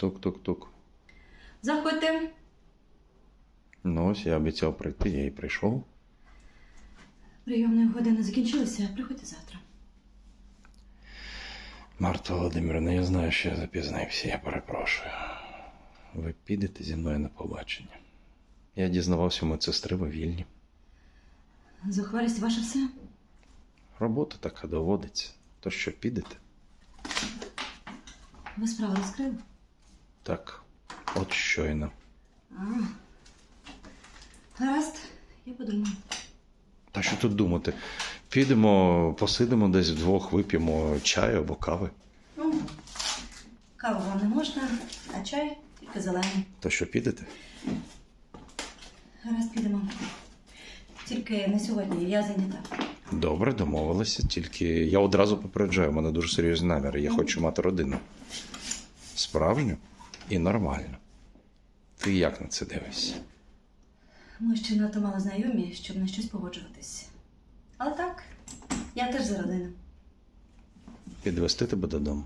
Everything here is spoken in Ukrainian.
Тук-тук-тук. Заходьте. Ну, ось я обіцяв прийти, я і прийшов. Прийомної години закінчилися, приходьте завтра. Марта Володимирівна, я знаю, що я запізнився, я перепрошую. Ви підете зі мною на побачення. Я дізнавався у медсестри ви вільні. Зухвалість ваше все? Робота така доводиться. То що підете? Ви справу розкрили? Так, от щойно. Гаразд, я подумаю. Та що тут думати? Підемо, посидимо десь вдвох, вип'ємо чаю або кави. Ну, каву вам не можна, а чай тільки зелений. То що підете? Гаразд, підемо. Тільки не сьогодні, я зайнята. Добре, домовилися, тільки я одразу попереджаю, у мене дуже серйозні наміри. Я хочу мати родину. Справжню і нормально. Ти як на це дивишся? Ми ще надто мало знайомі, щоб на щось погоджуватись. Але так, я теж за родину. Підвести тебе додому.